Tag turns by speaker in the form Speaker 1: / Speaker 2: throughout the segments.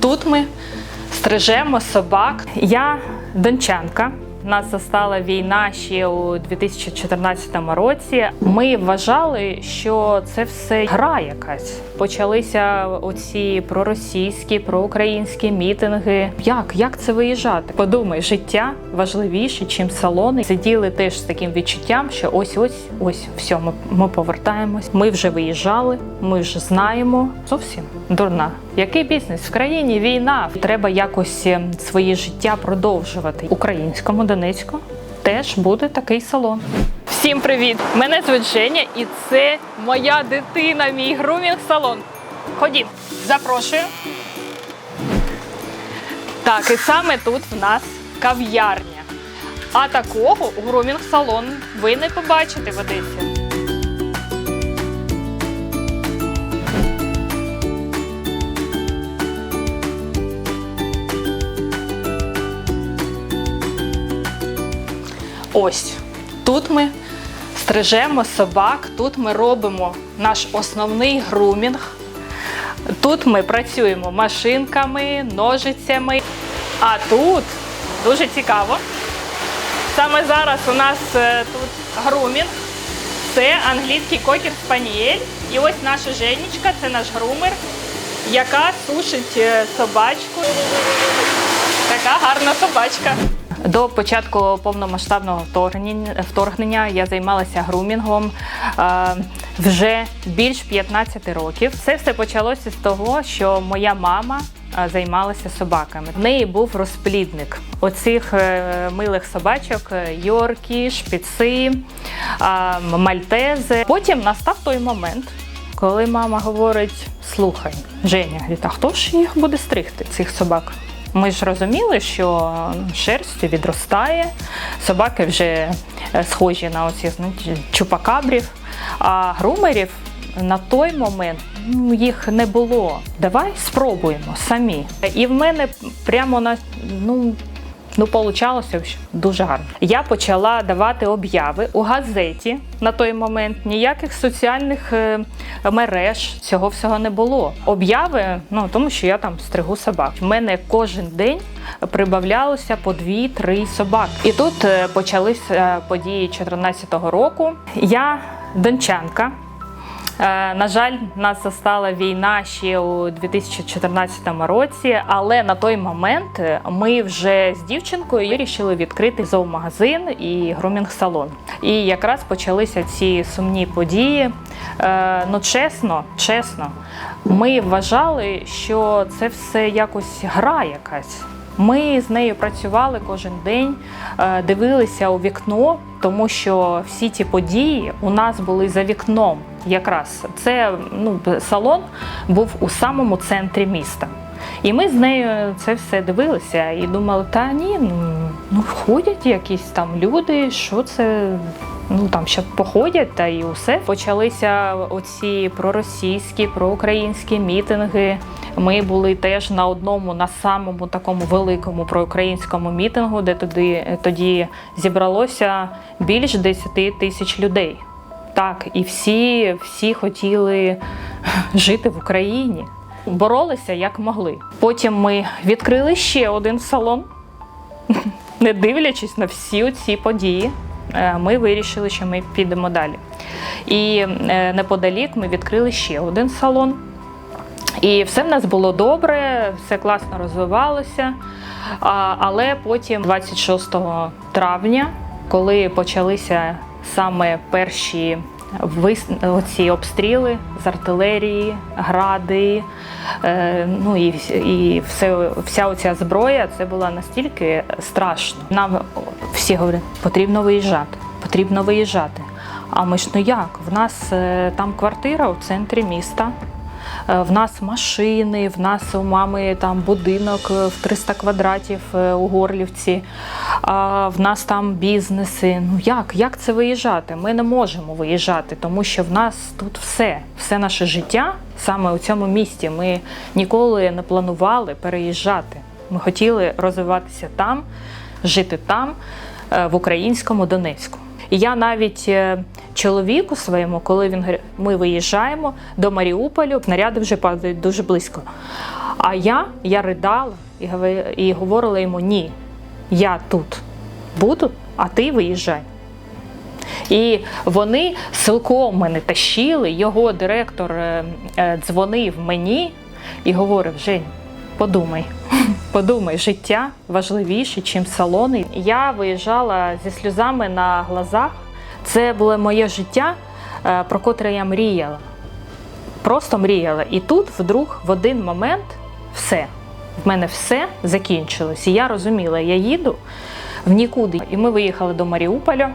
Speaker 1: Тут ми стрижемо собак. Я дончанка. Нас застала війна ще у 2014 році. Ми вважали, що це все гра якась. Почалися оці проросійські, проукраїнські мітинги. Як? Як це виїжджати? Подумай, життя важливіше, ніж салони. Сиділи теж з таким відчуттям, що ось ось ось все, ми, ми повертаємось. Ми вже виїжджали, ми вже знаємо. Зовсім дурна. Який бізнес в країні? Війна. Треба якось е, своє життя продовжувати. Українському Донецьку теж буде такий салон. Всім привіт! Мене звуть Женя, і це моя дитина, мій грумінг салон. Ходім, запрошую. Так, і саме тут в нас кав'ярня. А такого грумінг салон ви не побачите в Одесі. Ось тут ми стрижемо собак, тут ми робимо наш основний грумінг. Тут ми працюємо машинками, ножицями. А тут дуже цікаво. Саме зараз у нас е, тут грумінг. Це англійський кокер спанієль. І ось наша Женечка, це наш грумер, яка сушить е, собачку. Така гарна собачка. До початку повномасштабного вторгнення, я займалася грумінгом е, вже більш 15 років. Це все почалося з того, що моя мама е, займалася собаками. В неї був розплідник оцих е, милих собачок: Йоркі, шпіци, мальтези. Потім настав той момент, коли мама говорить: слухай, Женя, а хто ж їх буде стригти, цих собак? Ми ж розуміли, що шерсть відростає, собаки вже е, схожі на оці чупакабрів, а грумерів на той момент ну, їх не було. Давай спробуємо самі. І в мене прямо на ну. Ну, получалося дуже гарно. Я почала давати обяви у газеті на той момент. Ніяких соціальних е, мереж цього всього не було. Обяви, ну тому що я там стригу собак. У мене кожен день прибавлялося по дві-три собаки. І тут е, почалися події 2014 року. Я дончанка. Е, На жаль, нас застала війна ще у 2014 році, але на той момент е, ми вже з дівчинкою вирішили відкрити зоомагазин і грумінг-салон. І якраз почалися ці сумні події. Е, Ну, чесно, чесно, ми вважали, що це все якось гра якась. Ми з нею працювали кожен день, е, дивилися у вікно, тому що всі ті події у нас були за вікном. Якраз це ну, салон був у самому центрі міста. І ми з нею це все дивилися і думали, та ні, ну, ну ходять якісь там люди, що це. Ну там ще походять та і усе. Почалися оці проросійські, проукраїнські мітинги. Ми були теж на одному, на самому такому великому проукраїнському мітингу, де тоді, тоді зібралося більш 10 тисяч людей. Так, і всі, всі хотіли жити в Україні, боролися як могли. Потім ми відкрили ще один салон, не дивлячись на всі ці події. Е, Ми вирішили, що ми підемо далі. І е, неподалік ми відкрили ще один салон. І все в нас було добре, все класно розвивалося. Але потім, 26 травня, коли почалися саме перші оці обстріли з артилерії, гради, е, ну і, і все, вся оця зброя, це була настільки страшно. Нам всі говорять, потрібно виїжджати, потрібно виїжджати. А ми ж ну як? В нас е, там квартира у центрі міста. Е, В нас машини, в нас у мами там будинок е, в 300 квадратів е, у Горлівці, в нас там бізнеси. Ну як? Як це виїжджати? Ми не можемо виїжджати, тому що в нас тут все, все наше життя саме у цьому місті. Ми ніколи не планували переїжджати. Ми хотіли розвиватися там, жити там, в українському Донецьку. І я навіть чоловіку своєму, коли він говорить, ми виїжджаємо до Маріуполю, снаряди вже падають дуже близько. А я, я ридала і, говорила йому: ні, я тут буду, а ти виїжджай. І вони силком мене тащили. Його директор е, е, дзвонив мені і говорив: Жень, подумай, подумай, життя важливіше, ніж салони. Я виїжджала зі сльозами на глазах. Це було моє життя, е, про котре я мріяла. Просто мріяла. І тут, вдруг, в один момент, все. В мене все закінчилось. І я розуміла, я їду в нікуди. І ми виїхали до Маріуполя.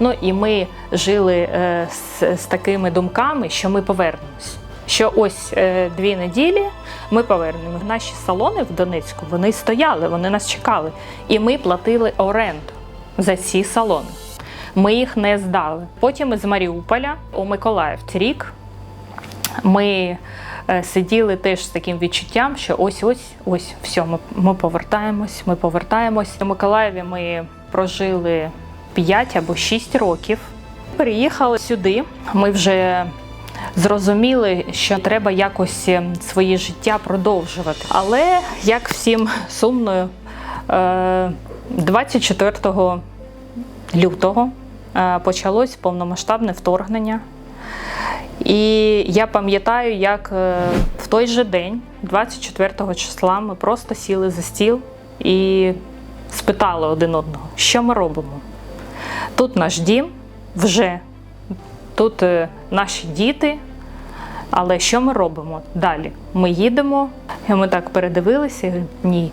Speaker 1: Ну і ми жили е, з, з такими думками, що ми повернемось. Що ось е, дві неділі ми повернемо. Наші салони в Донецьку вони стояли, вони нас чекали. І ми платили оренду за ці салони. Ми їх не здали. Потім з Маріуполя у Миколаївці рік ми е, сиділи теж з таким відчуттям, що ось ось все, ми, ми повертаємось, ми повертаємось. У Миколаєві ми прожили 5 або 6 років. Переїхали сюди. Ми вже зрозуміли, що треба якось е, своє життя продовжувати. Але як всім сумно, е, 24 лютого е, почалось повномасштабне вторгнення. І я пам'ятаю, як е, в той же день, 24 числа, ми просто сіли за стіл і спитали один одного, що ми робимо. Тут наш дім вже, тут е, наші діти. Але що ми робимо далі? Ми їдемо, і ми так передивилися. і Ні,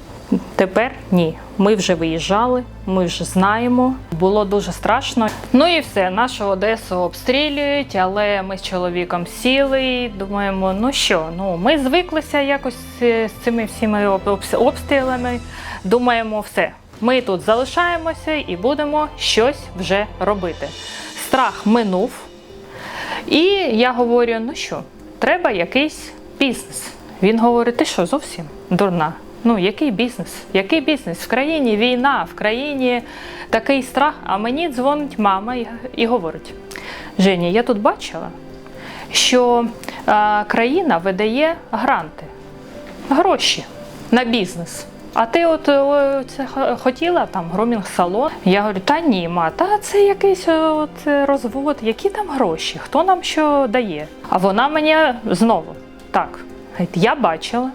Speaker 1: тепер ні. Ми вже виїжджали, ми вже знаємо. Було дуже страшно. Ну і все, нашу Одесу обстрілюють, але ми з чоловіком сіли. і Думаємо, ну що, ну ми звиклися якось е, з цими всіми об- обс- обстрілами. Думаємо, все. Ми тут залишаємося і будемо щось вже робити. Страх минув. І я говорю: ну що, треба якийсь бізнес. Він говорить: ти що, зовсім дурна? Ну, який бізнес? Який бізнес? В країні війна, в країні такий страх. А мені дзвонить мама і, говорить: Женя, я тут бачила, що країна видає гранти, гроші на бізнес. А ти от це хотіла там громінг салон? Я говорю, та ні, ма, та це якийсь от е, розвод, які там гроші, хто нам що дає? А вона мені знову так. Я бачила,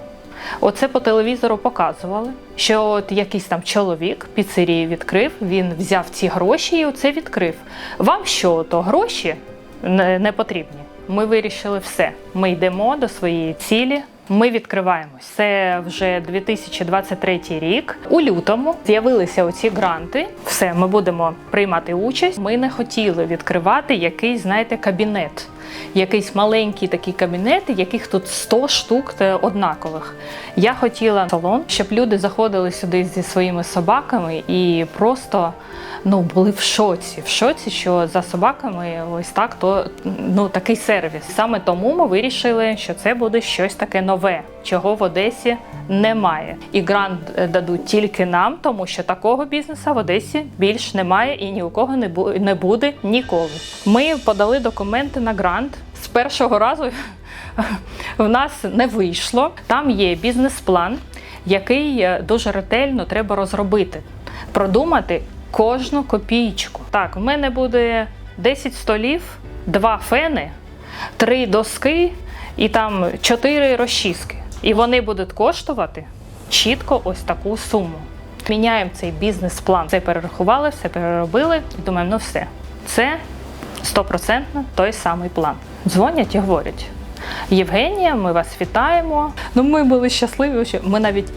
Speaker 1: оце по телевізору показували, що от якийсь там чоловік піцерію відкрив, він взяв ці гроші і оце відкрив. Вам що, то гроші не, не потрібні? Ми вирішили все. Ми йдемо до своєї цілі. Ми відкриваємось. Це вже 2023 рік. У лютому з'явилися оці гранти. Все, ми будемо приймати участь. Ми не хотіли відкривати якийсь, знаєте, кабінет. Якийсь маленький такий кабінет, яких тут 100 штук однакових. Я хотіла салон, щоб люди заходили сюди зі своїми собаками і просто ну були в шоці. В шоці, що за собаками ось так, то ну такий сервіс. Саме тому ми вирішили, що це буде щось таке нове, чого в Одесі немає. І грант е, дадуть тільки нам, тому що такого бізнесу в Одесі більш немає і ні у кого не буде ніколи. Ми подали документи на грант з першого разу. В нас не вийшло. Там є бізнес-план, який е, дуже ретельно треба розробити, продумати кожну копійку. Так, в мене буде 10 столів, 2 фени, 3 доски і там 4 розчіски. І вони будуть коштувати чітко ось таку суму. Міняємо цей бізнес-план. Все перерахували, все переробили і думаємо, ну все, це стопроцентно той самий план. Дзвонять і говорять: Євгенія, ми вас вітаємо. Ну, ми були щасливі. що Ми навіть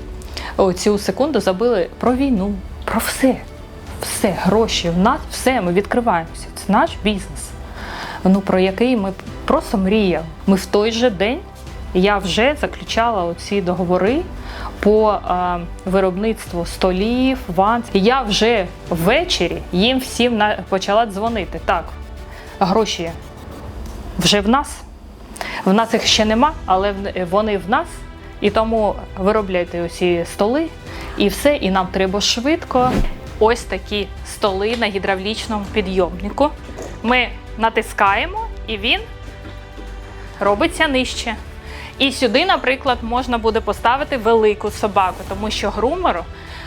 Speaker 1: цю секунду забили про війну, про все. Все, гроші в нас, все, ми відкриваємося. Це наш бізнес. Ну, про який ми просто мріяли. Ми в той же день я вже заключала оці договори по е, виробництву столів, ванн. Я вже ввечері їм всім на, почала дзвонити. Так, гроші вже в нас. В нас їх ще нема, але вони в нас. І тому виробляйте усі столи і все. І нам треба швидко. Ось такі столи на гідравлічному підйомнику. Ми натискаємо, і він робиться нижче. І сюди, наприклад, можна буде поставити велику собаку, тому що грумеру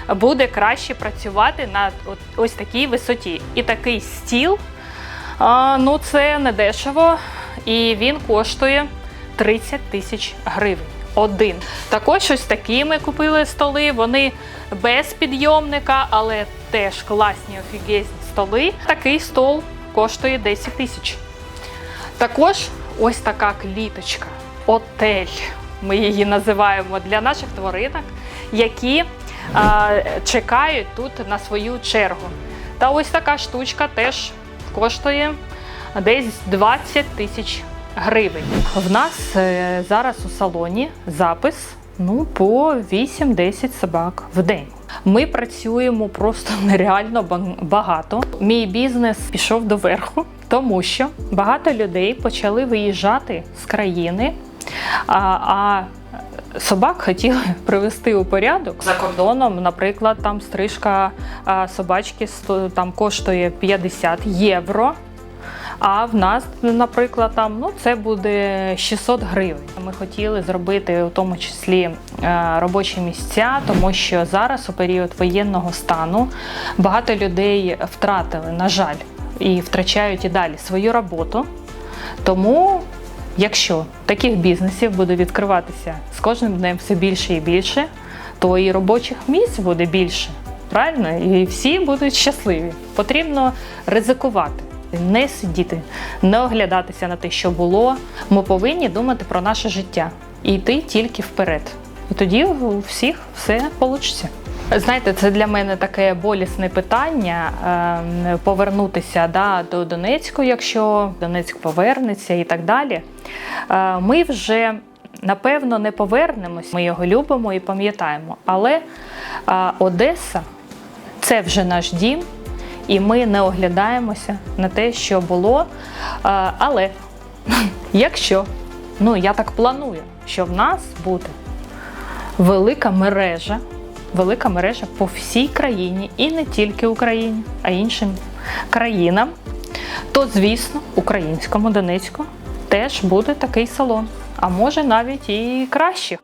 Speaker 1: буде краще працювати на ось такій висоті. І такий стіл, ну це не дешево, і він коштує 30 тисяч гривень. Один. Також ось такі ми купили столи. Вони без підйомника, але теж класні офігезні столи. Такий стол коштує 10 тисяч. Також ось така кліточка, отель. Ми її називаємо для наших тваринок, які а, чекають тут на свою чергу. Та ось така штучка теж коштує десь 20 тисяч гривень. В нас е, зараз у салоні запис ну, по 8-10 собак в день. Ми працюємо просто нереально багато. Мій бізнес пішов до верху, тому що багато людей почали виїжджати з країни. А, а собак хотіли привести у порядок за кордоном. Наприклад, там стрижка собачки там коштує 50 євро. А в нас, наприклад, там ну це буде 600 гривень. Ми хотіли зробити у тому числі е, робочі місця, тому що зараз, у період воєнного стану, багато людей втратили, на жаль, і втрачають і далі свою роботу. Тому, якщо таких бізнесів буде відкриватися з кожним днем все більше і більше, то і робочих місць буде більше. Правильно? І всі будуть щасливі. Потрібно ризикувати, не сидіти, не оглядатися на те, що було. Ми повинні думати про наше життя і йти тільки вперед. І тоді у всіх все вийде. Знаєте, це для мене таке болісне питання ем, повернутися да, до Донецьку, якщо Донецьк повернеться і так далі. Е, Ми вже напевно не повернемось. Ми його любимо і пам'ятаємо. Але е, Одеса це вже наш дім, і ми не оглядаємося на те, що було. Е, Але якщо, ну я так планую, що в нас буде велика мережа, велика мережа по всій країні, і не тільки Україні, а іншим країнам, то звісно, українському Донецьку теж буде такий салон, а може навіть і краще.